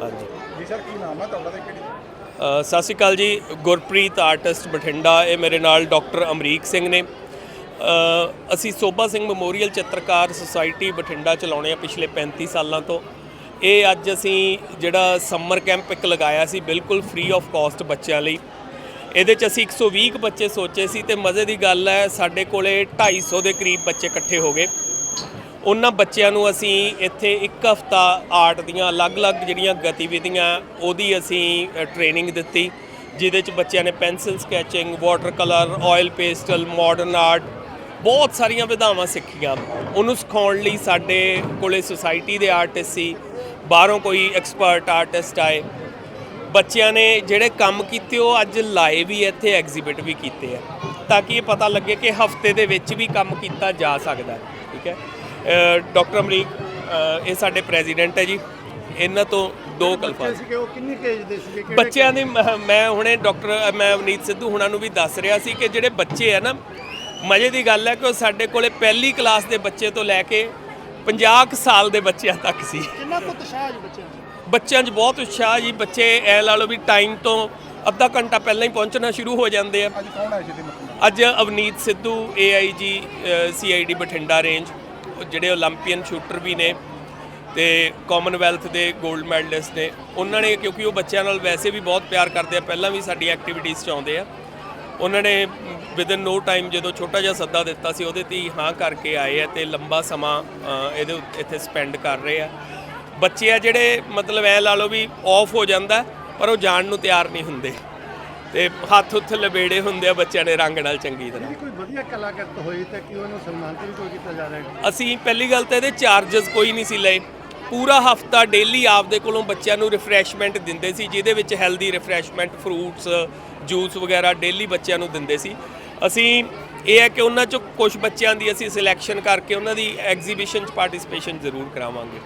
ਹਾਂਜੀ। ਜੀ ਸਰ ਕੀ ਨਾਮ ਹੈ ਤੁਹਾਡਾ ਤੇ ਕਿਹੜੀ ਅ, ਸਤਿ ਸ਼੍ਰੀ ਅਕਾਲ ਜੀ। ਗੁਰਪ੍ਰੀਤ ਆਰਟਿਸਟ ਬਠਿੰਡਾ ਇਹ ਮੇਰੇ ਨਾਲ ਡਾਕਟਰ ਅਮਰੀਕ ਸਿੰਘ ਨੇ। ਅਸੀਂ ਸੋਭਾ ਸਿੰਘ ਮੈਮੋਰੀਅਲ ਚਿੱਤਰਕਾਰ ਸੁਸਾਇਟੀ ਬਠਿੰਡਾ ਚਲਾਉਣੇ ਆ ਪਿਛਲੇ 35 ਸਾਲਾਂ ਤੋਂ। ਇਹ ਅੱਜ ਅਸੀਂ ਜਿਹੜਾ ਸਮਰ ਕੈਂਪ ਇੱਕ ਲਗਾਇਆ ਸੀ ਬਿਲਕੁਲ ਫ੍ਰੀ ਆਫ ਕਾਸਟ ਬੱਚਿਆਂ ਲਈ। ਇਹਦੇ ਚ ਅਸੀਂ 120 ਕੁ ਬੱਚੇ ਸੋਚੇ ਸੀ ਤੇ ਮਜ਼ੇ ਦੀ ਗੱਲ ਹੈ ਸਾਡੇ ਕੋਲੇ 250 ਦੇ ਕਰੀਬ ਬੱਚੇ ਇਕੱਠੇ ਹੋ ਗਏ। ਉਹਨਾਂ ਬੱਚਿਆਂ ਨੂੰ ਅਸੀਂ ਇੱਥੇ ਇੱਕ ਹਫਤਾ ਆਰਟ ਦੀਆਂ ਅਲੱਗ-ਅਲੱਗ ਜਿਹੜੀਆਂ ਗਤੀਵਿਧੀਆਂ, ਉਹਦੀ ਅਸੀਂ ਟ੍ਰੇਨਿੰਗ ਦਿੱਤੀ, ਜਿਹਦੇ ਚ ਬੱਚਿਆਂ ਨੇ pencil sketching water colour oil pastel modern art ਬਹੁਤ ਸਾਰੀਆਂ ਵਿਧਾਵਾਂ ਸਿੱਖੀਆਂ। ਉਹਨੂੰ ਸਿਖਾਉਣ ਲਈ ਸਾਡੇ ਕੋਲੇ ਸੁਸਾਇਟੀ ਦੇ ਆਰਟਿਸਟ ਸੀ, ਬਾਹਰੋਂ ਕੋਈ ਐਕਸਪਰਟ ਆਰਟਿਸਟ ਆਏ। ਬੱਚਿਆਂ ਨੇ ਜਿਹੜੇ ਕੰਮ ਕੀਤੇ, ਉਹ ਅੱਜ ਲਾਏ ਵੀ ਇੱਥੇ ਐਗਜ਼ੀਬਿਟ ਵੀ ਕੀਤੇ ਆ, ਤਾਂ ਕਿ ਇਹ ਪਤਾ ਲੱਗੇ ਕਿ ਹਫ਼ਤੇ ਦੇ ਵਿੱਚ ਵੀ ਕੰਮ ਕੀਤਾ ਜਾ ਸਕਦਾ, ਠੀਕ ਹੈ? ਡਾਕਟਰ ਅਮਰੀਕ ਇਹ ਸਾਡੇ ਪ੍ਰੈਜ਼ੀਡੈਂਟ ਹੈ ਜੀ। ਇਹਨਾਂ ਤੋਂ ਦੋ ਕਲਫਾਜ਼ ਸੀਗੇ ਉਹ? ਕਿੰਨੀ ਕੇਜ ਦੇ ਸੀਗੇ? ਬੱਚਿਆਂ ਦੇ ਮ- ਹੁਣੇ ਡਾਕਟਰ ਮੈਂ ਅਵਨੀਤ ਸਿੱਧੂ ਹੁਣਾਂ ਨੂੰ ਵੀ ਦੱਸ ਰਿਹਾ ਸੀ ਕਿ ਜਿਹੜੇ ਬੱਚੇ ਆ ਨਾ ਮਜ਼ੇ ਦੀ ਗੱਲ ਹੈ ਕਿ ਉਹ ਸਾਡੇ ਕੋਲੇ ਪਹਿਲੀ ਕਲਾਸ ਦੇ ਬੱਚੇ ਤੋਂ ਲੈ ਕੇ 50 ਕੁ ਸਾਲ ਦੇ ਬੱਚਿਆਂ ਤੱਕ ਸੀ। ਕਿੰਨਾ ਕੁ ਉਤਸ਼ਾਹ ਜੀ ਬੱਚਿਆਂ ਦਾ? ਬੱਚਿਆਂ 'ਚ ਬਹੁਤ ਉਤਸ਼ਾਹ ਜੀ। ਬੱਚੇ ਐ ਲਾ ਲਓ ਵੀ ਟਾਈਮ ਤੋਂ ਅੱਧਾ ਘੰਟਾ ਪਹਿਲਾਂ ਹੀ ਪਹੁੰਚਣਾ ਸ਼ੁਰੂ ਹੋ ਜਾਂਦੇ ਆ। ਅੱਜ ਕੌਣ ਆਇਆ ਸੀ ਅੱਜ Avneet Sidhu AIG CID Bathinda range ਜਿਹੜੇ 올림ਪੀਅਨ ਸ਼ੂਟਰ ਵੀ ਨੇ ਤੇ ਕਾਮਨਵੈਲਥ ਦੇ 골ਡ ਮੈਡਲਿਸਟ ਨੇ, ਉਹਨਾਂ ਨੇ ਕਿਉਂਕਿ ਉਹ ਬੱਚਿਆਂ ਨਾਲ ਵੈਸੇ ਵੀ ਬਹੁਤ ਪਿਆਰ ਕਰਦੇ ਆ, ਪਹਿਲਾਂ ਵੀ ਸਾਡੀ ਐਕਟੀਵਿਟੀਜ਼ 'ਚ ਆਉਂਦੇ ਆ। ਉਹਨਾਂ ਨੇ ਵਿਦਨ ਨੋ ਟਾਈਮ ਜਦੋਂ ਛੋਟਾ ਜਿਹਾ ਸੱਦਾ ਦਿੱਤਾ ਸੀ, ਉਹਦੇ ਤੇ ਹੀ ਹਾਂ ਕਰਕੇ ਆਏ ਆ ਤੇ ਲੰਬਾ ਸਮਾਂ ਇਹਦੇ ਇੱਥੇ ਸਪੈਂਡ ਕਰ ਰਹੇ ਆ। ਬੱਚੇ ਆ ਜਿਹੜੇ, ਮਤਲਬ ਐ ਲਾ ਲਓ ਵੀ ਆਫ ਹੋ ਜਾਂਦਾ, ਪਰ ਉਹ ਜਾਣ ਨੂੰ ਤਿਆਰ ਨਹੀਂ ਹੁੰਦੇ। ਤੇ ਹੱਥ ਉੱਥੇ ਲਬੇੜੇ ਹੁੰਦੇ ਆ ਬੱਚਿਆਂ ਨੇ ਰੰਗ ਨਾਲ ਚੰਗੀ ਤਰ੍ਹਾਂ। ਕੋਈ ਵਧੀਆ ਕਲਾਕਾਰਤ ਹੋਈ ਤਾਂ ਕਿ ਉਹਨੂੰ ਸਨਮਾਨਿਤ ਵੀ ਕੋਈ ਕੀਤਾ ਜਾ ਰਿਹਾ ਹੈ? ਅਸੀਂ ਪਹਿਲੀ ਗੱਲ ਤਾਂ ਇਹਦੇ ਚਾਰजेस ਕੋਈ ਨਹੀਂ ਸੀ ਲਏ। ਪੂਰਾ ਹਫਤਾ ਡੇਲੀ ਆਪਦੇ ਕੋਲੋਂ ਬੱਚਿਆਂ ਨੂੰ ਰਿਫਰੈਸ਼ਮੈਂਟ ਦਿੰਦੇ ਸੀ ਜਿਹਦੇ ਵਿੱਚ ਹੈਲਦੀ ਰਿਫਰੈਸ਼ਮੈਂਟ ਫਰੂਟਸ ਜੂਸ ਵਗੈਰਾ ਡੇਲੀ ਬੱਚਿਆਂ ਨੂੰ ਦਿੰਦੇ ਸੀ। ਅਸੀਂ ਇਹ ਹੈ ਕਿ ਉਹਨਾਂ ਚੋਂ ਕੁਝ ਬੱਚਿਆਂ ਦੀ ਅਸੀਂ ਸਿਲੈਕਸ਼ਨ ਕਰਕੇ ਉਹਨਾਂ ਦੀ ਐਗਜ਼ੀਬਿਸ਼ਨ 'ਚ ਪਾਰਟਿਸਿਪੇਸ਼ਨ ਜ਼ਰੂਰ ਕਰਾਵਾਂਗੇ।